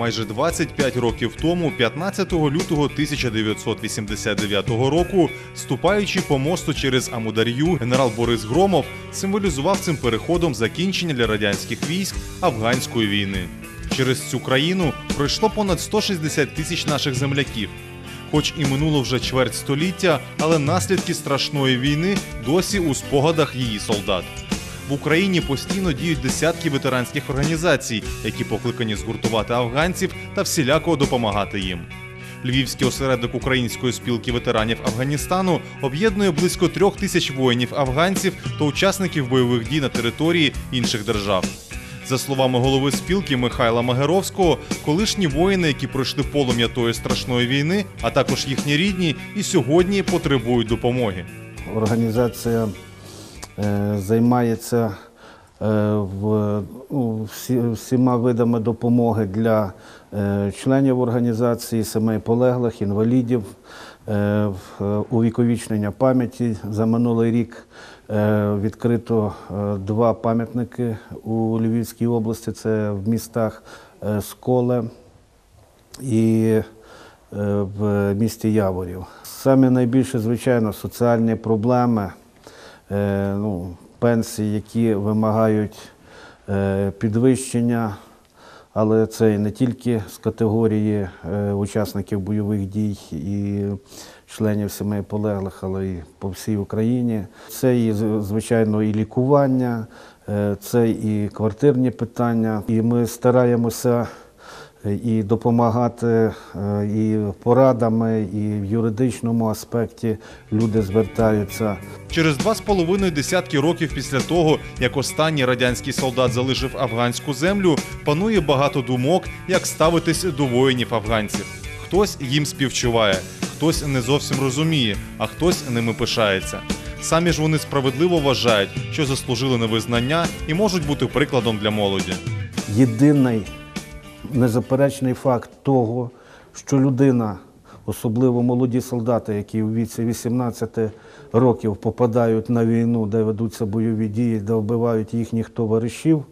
Майже 25 років тому, 15 лютого 1989 року, ступаючи по мосту через Амудар'ю, генерал Борис Громов символізував цим переходом закінчення для радянських військ афганської війни. Через цю країну пройшло понад 160 тисяч наших земляків. Хоч і минуло вже чверть століття, але наслідки страшної війни досі у спогадах її солдат. В Україні постійно діють десятки ветеранських організацій, які покликані згуртувати афганців та всіляко допомагати їм. Львівський осередок Української спілки ветеранів Афганістану об'єднує близько трьох тисяч воїнів-афганців та учасників бойових дій на території інших держав. За словами голови спілки Михайла Магеровського, колишні воїни, які пройшли полум'я тої страшної війни, а також їхні рідні, і сьогодні потребують допомоги. Організація займається е, в, всі, всіма видами допомоги для е, членів організації, сімей полеглих, інвалідів, е, е, увіковічнення пам'яті. За минулий рік е, відкрито е, два пам'ятники у Львівській області. Це в містах е, Сколе і е, в місті Яворів. Саме найбільше, звичайно, соціальні проблеми, е, ну, пенсії, які вимагають е, підвищення, але це не тільки з категорії е, учасників бойових дій і членів сімей полеглих, але й по всій Україні. Це і, звичайно, і лікування, е, це і квартирні питання. І ми стараємося і допомагати е, і порадами, і в юридичному аспекті люди звертаються. Через два з половиною десятки років після того, як останній радянський солдат залишив афганську землю, панує багато думок, як ставитись до воїнів афганців. Хтось їм співчуває, хтось не зовсім розуміє, а хтось ними пишається. Самі ж вони справедливо вважають, що заслужили на визнання і можуть бути прикладом для молоді. Єдиний незаперечний факт того, що людина, особливо молоді солдати, які в віці 18 років попадають на війну, де ведуться бойові дії, де вбивають їхніх товаришів,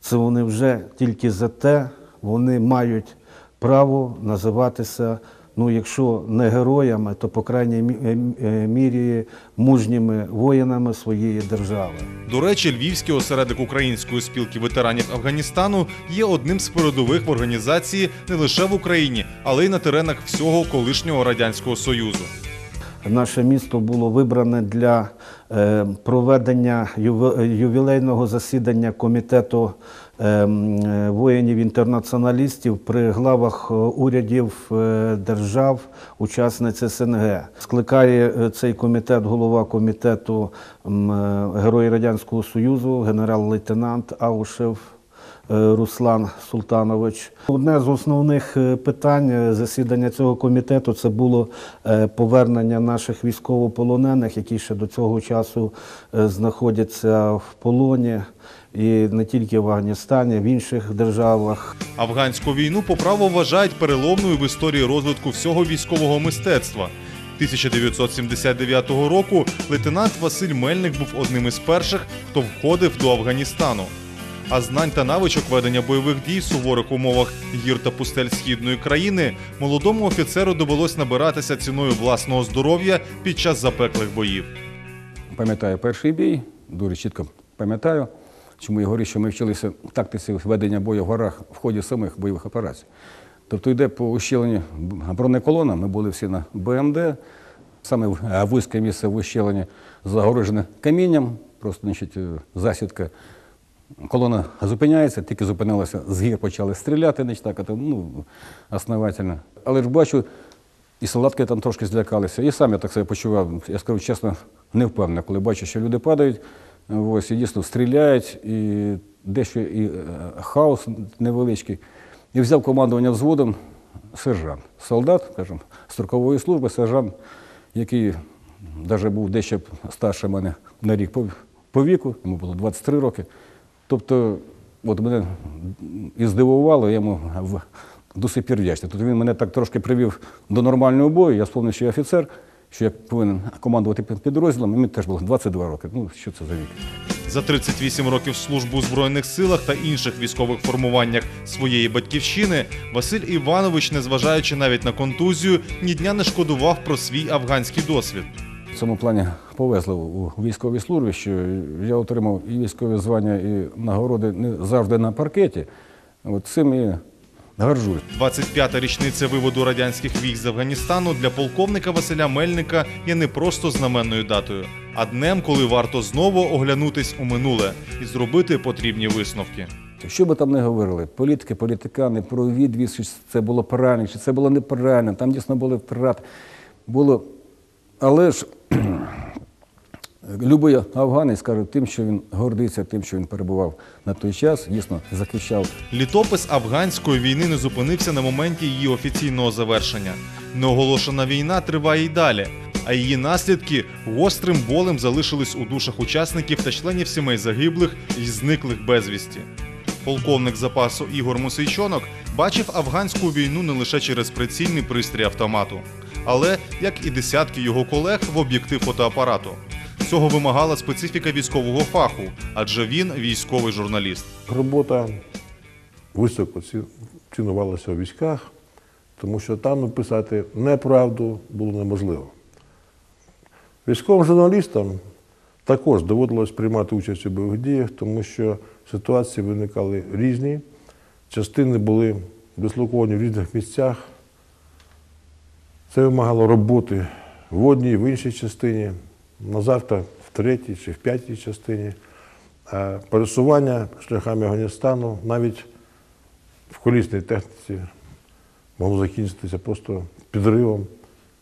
це вони вже тільки за те, вони мають право називатися, ну, якщо не героями, то по крайній е, е, мірі мужніми воїнами своєї держави. До речі, Львівський осередок Української спілки ветеранів Афганістану є одним з передових в організації не лише в Україні, але й на теренах всього колишнього радянського союзу. Наше місто було вибране для е, проведення ювілейного засідання комітету е, е, воїнів-інтернаціоналістів при главах урядів держав, учасниць СНГ. Скликає цей комітет голова комітету е, Радянського Союзу, генерал-лейтенант Аушев. Е, Руслан Султанович. Одне з основних е, питань е, засідання цього комітету це було повернення наших військовополонених, які ще до цього часу знаходяться в полоні, і не тільки в Афганістані, в інших державах. Афганську війну по праву вважають переломною в історії розвитку всього військового мистецтва. 1979 року лейтенант Василь Мельник був одним із перших, хто входив до Афганістану. А знань та навичок ведення бойових дій в суворих умовах гір та пустель східної країни молодому офіцеру довелось набиратися ціною власного здоров'я під час запеклих боїв. Пам'ятаю перший бій, дуже чітко пам'ятаю, чому я говорю, що ми вчилися тактиці ведення бою в горах в ході самих бойових операцій. Тобто йде по ущеленню бронеколона, ми були всі на БМД, саме е, вузьке місце в ущеленні загорожене камінням, просто значить, е, засідка. Колона зупиняється, тільки зупинилася, з гір почали стріляти, значить, так, ну, основательно. Але ж бачу, і солдатки там трошки злякалися. І сам я так себе почував, я скажу чесно, не впевнений, коли бачу, що люди падають, ось, і дійсно стріляють, і дещо і е, хаос невеличкий. І взяв командування взводом сержант. Солдат, скажімо, строкової служби, сержант, який навіть був дещо старше мене на рік по віку, йому було 23 роки. Тобто, от мене і здивувало, я йому до сих пір вдячний. Тобто він мене так трошки привів до нормального бою. Я сповнив, що я офіцер, що я повинен командувати підрозділом, і мені теж було 22 роки. Ну, що це за вік? За 38 років служби у Збройних силах та інших військових формуваннях своєї батьківщини Василь Іванович, незважаючи навіть на контузію, ні дня не шкодував про свій афганський досвід. Цьому плані повезло у військовій службі, що я отримав і військові звання, і нагороди не завжди на паркеті. От цим і горжусь. 25-та річниця виводу радянських військ з Афганістану для полковника Василя Мельника є не просто знаменною датою, а днем, коли варто знову оглянутись у минуле і зробити потрібні висновки. Що би там не говорили, політики, політикани, про відвід, чи це було правильно, чи це було неправильно, там дійсно були втрати. Було... Але ж любий афганець каже тим, що він гордиться, тим, що він перебував на той час, дійсно захищав Літопис афганської війни не зупинився на моменті її офіційного завершення. Неоголошена війна триває й далі, а її наслідки гострим болем залишились у душах учасників та членів сімей загиблих і зниклих безвісті. Полковник запасу Ігор Мусейчонок бачив афганську війну не лише через прицільний пристрій автомату, але як і десятки його колег в об'єктив фотоапарату. Цього вимагала специфіка військового фаху, адже він військовий журналіст. Робота високо цінувалася у військах, тому що там написати неправду було неможливо. Військовим журналістам також доводилось приймати участь у бойових діях, тому що ситуації виникали різні, частини були дислоковані в різних місцях. Це вимагало роботи в одній, в іншій частині, на завтра в третій чи в п'ятій частині. Пересування шляхами Афганістану навіть в колісній техніці могло закінчитися просто підривом,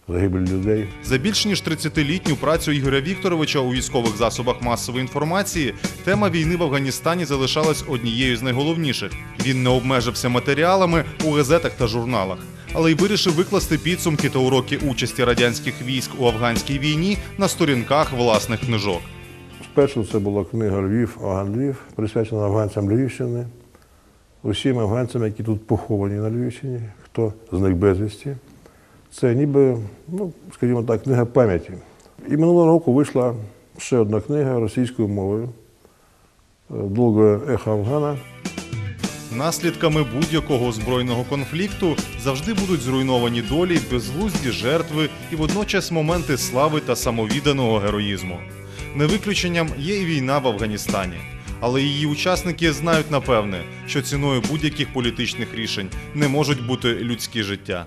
загибель людей. За більш ніж 30-літню працю Ігоря Вікторовича у військових засобах масової інформації тема війни в Афганістані залишалась однією з найголовніших. Він не обмежився матеріалами у газетах та журналах, але й вирішив викласти підсумки та уроки участі радянських військ у афганській війні на сторінках власних книжок. Спершу це була книга Львів, Афган Львів, присвячена афганцям Львівщини, усім афганцям, які тут поховані на Львівщині, хто зник безвісті. Це ніби, ну, скажімо так, книга пам'яті. І минулого року вийшла ще одна книга російською мовою «Долгое ехо Афгана. Наслідками будь-якого збройного конфлікту завжди будуть зруйновані долі, безглузді жертви і водночас моменти слави та самовідданого героїзму. Не виключенням є і війна в Афганістані. Але її учасники знають напевне, що ціною будь-яких політичних рішень не можуть бути людські життя.